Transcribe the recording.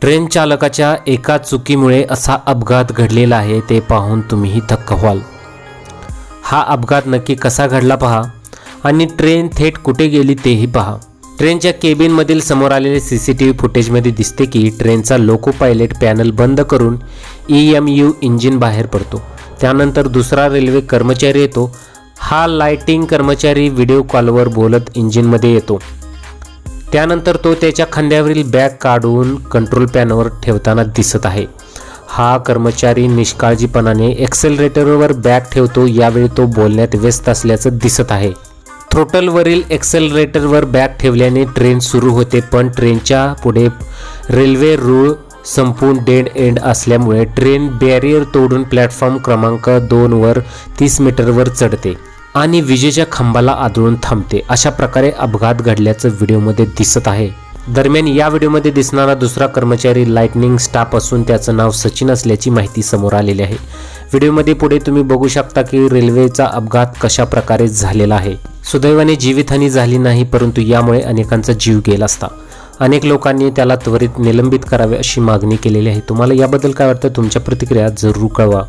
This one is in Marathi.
ट्रेन चालकाच्या एका चुकीमुळे असा अपघात घडलेला आहे ते पाहून तुम्हीही थक्क व्हाल. हा अपघात नक्की कसा घडला पहा आणि ट्रेन थेट कुठे गेली तेही पहा. ट्रेनच्या केबिनमधील समोर आलेले सी सी टी व्ही फुटेजमध्ये दिसते की ट्रेनचा लोको पायलट पॅनल बंद करून ई एम यू इंजिन बाहेर पडतो. त्यानंतर दुसरा रेल्वे कर्मचारी येतो. हा लाइटिंग कर्मचारी व्हिडिओ कॉलवर बोलत इंजिनमध्ये येतो. त्यानंतर तो त्याच्या खांद्यावरील बॅग काढून कंट्रोल पॅनवर ठेवताना दिसत आहे. हा कर्मचारी निष्काळजीपणाने एक्सेलरेटरवर बॅग ठेवतो यावेळी तो बोलण्यात व्यस्त असल्याचं दिसत आहे. थ्रोटलवरील एक्सेलरेटरवर बॅग ठेवल्याने ट्रेन सुरू होते पण ट्रेनच्या पुढे रेल्वे रूळ संपून डेड एंड असल्यामुळे ट्रेन बॅरियर तोडून प्लॅटफॉर्म क्रमांक दोनवर तीस मीटरवर चढते. आणि विजेच्या खांबाला आदळून थांबते. अशा प्रकारे अपघात घडल्याचं व्हिडिओमध्ये दिसत आहे. दरम्यान या व्हिडिओमध्ये दिसणारा दुसरा कर्मचारी लाइटनिंग स्टाफ असून त्याचं नाव सचिन असल्याची माहिती समोर आलेली आहे. व्हिडिओमध्ये पुढे तुम्ही बघू शकता की रेल्वेचा अपघात कशा प्रकारे झालेला आहे. सुदैवाने जीवितहानी झाली नाही परंतु यामुळे अनेकांचा जीव गेला असता. अनेक लोकांनी त्याला त्वरित निलंबित करावे अशी मागणी केलेली आहे. तुम्हाला याबद्दल काय वाटतं? तुमच्या प्रतिक्रिया जरूर कळवा.